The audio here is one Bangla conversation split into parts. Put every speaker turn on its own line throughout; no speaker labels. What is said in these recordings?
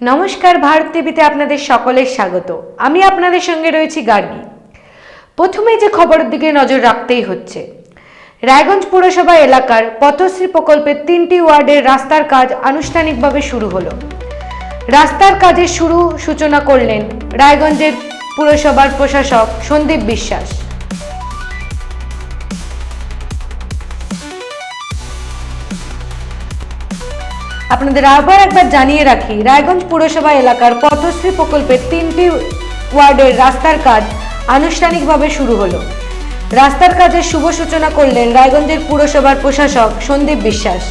নমস্কার ভারত টিভিতে আপনাদের সকলের স্বাগত। আমি আপনাদের সঙ্গে রয়েছি গার্গী। প্রথমে যে খবরের দিকে নজর রাখতেই হচ্ছে, রায়গঞ্জ পুরসভা এলাকার পথশ্রী প্রকল্পের তিনটি ওয়ার্ডের রাস্তার কাজ আনুষ্ঠানিকভাবে শুরু হলো। রাস্তার কাজের শুরু সূচনা করলেন রায়গঞ্জের পুরসভার প্রশাসক সন্দীপ বিশ্বাস। আপনাদের আবার একবার জানিয়ে রাখি, রায়গঞ্জ পুরসভা এলাকার পথশ্রী প্রকল্পের তিনটি ওয়ার্ডের রাস্তার কাজ আনুষ্ঠানিকভাবে শুরু হলো। রাস্তার কাজের শুভ সূচনা করলেন রায়গঞ্জের পুরসভার প্রশাসক সন্দীপ বিশ্বাস।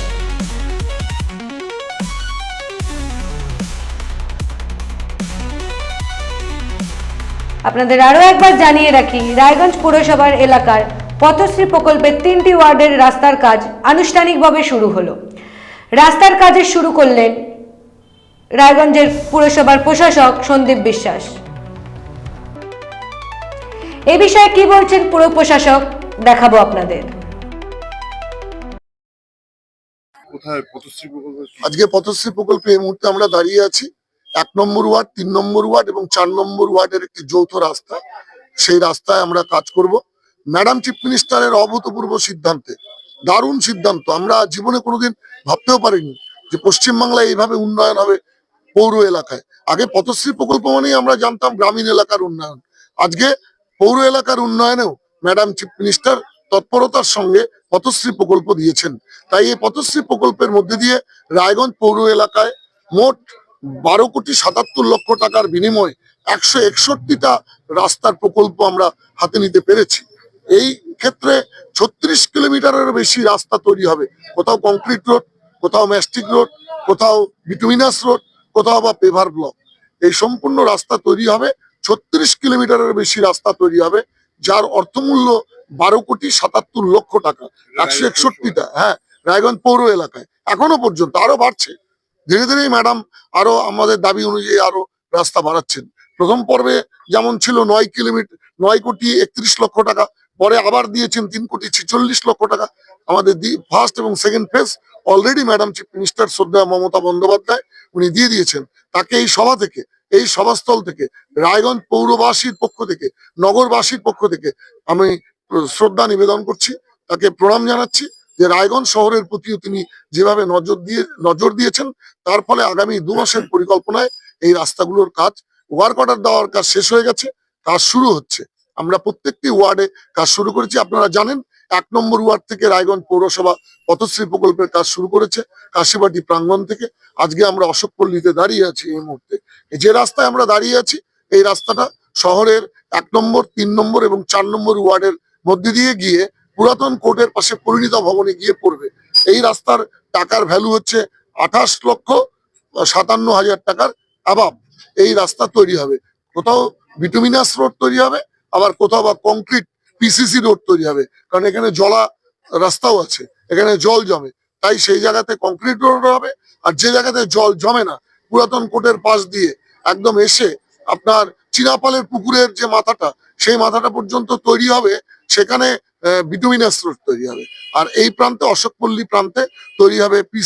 আপনাদের আরও একবার জানিয়ে রাখি, রায়গঞ্জ পুরসভার এলাকার পথশ্রী প্রকল্পের তিনটি ওয়ার্ডের রাস্তার কাজ আনুষ্ঠানিকভাবে শুরু হলো। রাস্তার কাজে শুরু করলেন রায়গঞ্জের পুরসভার প্রশাসক সন্দীপ বিশ্বাস। এ বিষয়ে কি বলছেন পুর প্রশাসক দেখাবো আপনাদের।
কোথায় পথশ্রী প্রকল্প?
আজকে পথশ্রী প্রকল্পে এই মুহূর্তে আমরা দাঁড়িয়ে আছি। এক নম্বর ওয়ার্ড তিন নম্বর ওয়ার্ড এবং চার নম্বর ওয়ার্ডের একটি যৌথ রাস্তা। সেই রাস্তায় আমরা কাজ করব। ম্যাডাম চিফ মিনিস্টারের অভূতপূর্ব সিদ্ধান্তে দারুণ সিদ্ধান্ত। আমরা জীবনে কোনোদিন ভাবতেও পারিনি যে পশ্চিমবাংলায় এইভাবে উন্নয়ন হবে পৌর এলাকায়। আগে পথশ্রী প্রকল্প মানেই আমরা জানতাম গ্রামীণ এলাকার উন্নয়ন। আজকে পৌর এলাকার উন্নয়নেও ম্যাডাম চিফ মিনিস্টার তৎপরতার সঙ্গে পথশ্রী প্রকল্প দিয়েছেন। তাই এই পথশ্রী প্রকল্পের মধ্যে দিয়ে রায়গঞ্জ পৌর এলাকায় মোট বারো কোটি সাতাত্তর লক্ষ টাকার বিনিময়ে একশো একষট্টিটা রাস্তার প্রকল্প আমরা হাতে নিতে পেরেছি। এই ক্ষেত্রে কিলোমিটারের বেশি রাস্তা তৈরি হবে। কোথাও কংক্রিট রোড কোথাও ম্যাস্টিক রোড কোথাও বিটুমিনাস রোড কোথাও বা পেভার ব্লক এই সম্পূর্ণ রাস্তা তৈরি হবে ছত্রিশ কিলোমিটারের বেশি রাস্তা তৈরি হবে যার অর্থমূল্য বারো কোটি সাতাত্তর লক্ষ টাকা। একশো একষট্টিটা হ্যাঁ রায়গঞ্জ পৌর এলাকায়। এখনও পর্যন্ত আরও বাড়ছে। ধীরে ধীরে ম্যাডাম আরও আমাদের দাবি অনুযায়ী আরও রাস্তা বাড়াচ্ছেন। প্রথম পর্বে যেমন ছিল নয় কিলোমিটার নয় কোটি একত্রিশ লক্ষ টাকা পরে আবার দিয়েছেন তিন কোটি ছেচল্লিশ লক্ষ টাকা। আমাদের ফার্স্ট এবং second phase already madam chief minister শ্রদ্ধা মমতা বন্দ্যোপাধ্যায় উনি দিয়ে দিয়েছেন। তাকে এই সভা থেকে, এই সভাস্থল থেকে, রায়গঞ্জ পৌরবাসীর পক্ষ থেকে, নগরবাসীর পক্ষ থেকে আমি শ্রদ্ধা নিবেদন করছি, তাকে প্রণাম জানাচ্ছি যে রায়গঞ্জ শহরের প্রতিও তিনি যেভাবে নজর দিয়ে নজর দিয়েছেন, তার ফলে আগামী দু মাসের পরিকল্পনায় এই রাস্তাগুলোর কাজ ওয়ার্ক অর্ডার দেওয়ার কাজ শেষ হয়ে গেছে, কাজ শুরু হচ্ছে। আমরা প্রত্যেকটি ওয়ার্ডে কাজ শুরু করেছি। আপনারা জানেন, এক নম্বর ওয়ার্ড থেকে রায়গঞ্জ পৌরসভা পথশ্রী প্রকল্পের কাজ শুরু করেছে কাশিবাটি প্রাঙ্গণ থেকে। আজকে আমরা অশোক পল্লীতে দাঁড়িয়ে আছি এই মুহূর্তে। যে রাস্তায় আমরা দাঁড়িয়ে আছি, এই রাস্তাটা শহরের এক নম্বর, তিন নম্বর এবং চার নম্বর ওয়ার্ডের মধ্যে দিয়ে গিয়ে পুরাতন কোর্টের পাশে পরিণীতা ভবনে গিয়ে পড়বে। এই রাস্তার টাকার ভ্যালু হচ্ছে আঠাশ লক্ষ সাতান্ন হাজার টাকার অভাব এই রাস্তা তৈরি হবে। কোথাও বিটুমিনাস রোড তৈরি হবে আবার কোথাও বা কংক্রিট পিসিসি রোড তৈরি হবে। কারণ এখানে জলা রাস্তাও আছে, এখানে জল জমে। তাই সেই জায়গাতে কংক্রিট রোড হবে, আর যে জায়গাতে জল জমে না, পুরাতন কোটের পাশ দিয়ে একদম এসে আপনার চিনাপালের পুকুরের যে মাথাটা, সেই মাথাটা পর্যন্ত তৈরি হবে, সেখানে বিটুমিনাস রোড তৈরি হবে। আর এই প্রান্তে অশোকপল্লী প্রান্তে তৈরি হবে পিস